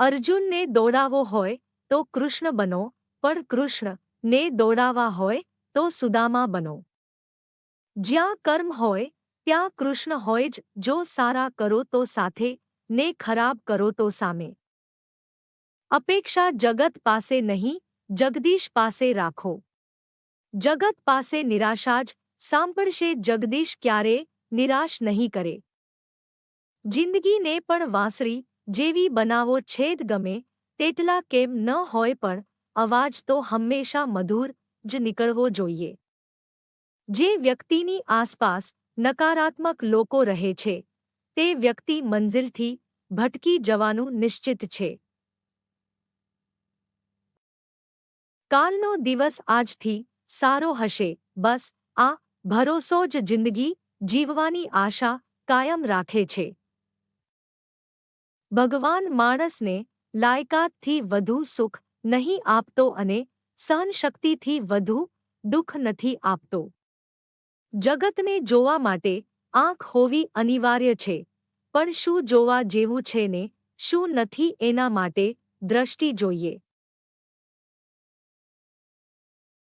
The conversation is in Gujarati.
અર્જુનને દોડાવો હોય તો કૃષ્ણ બનો પણ કૃષ્ણ ને દોડાવા હોય તો સુદામા બનો જ્યાં કર્મ હોય ત્યાં કૃષ્ણ હોય જ જો સારા કરો તો સાથે ને ખરાબ કરો તો સામે અપેક્ષા જગત પાસે નહીં જગદીશ પાસે રાખો જગત પાસે નિરાશા જ સાંભળશે જગદીશ ક્યારે નિરાશ નહીં કરે જિંદગીને પણ વાંસળી જેવી બનાવો છેદ ગમે તેટલા કેમ ન હોય પણ અવાજ તો હંમેશા મધુર જ નીકળવો જોઈએ. જે વ્યક્તિની આસપાસ નકારાત્મક લોકો રહે છે, તે વ્યક્તિ મંઝિલથી ભટકી જવાનું નિશ્ચિત છે. કાલનો દિવસ આજથી સારો હશે, બસ આ ભરોસો જ જિંદગી જીવવાની આશા કાયમ રાખે છે. ભગવાન માણસને લાયકાતથી વધુ સુખ નહીં આપતો અને સહનશક્તિથી વધુ દુઃખ નથી આપતો. જગતને જોવા માટે આંખ હોવી અનિવાર્ય છે, પણ શું જોવા જેવું છે ને, શું નથી એના માટે દ્રષ્ટિ જોઈએ.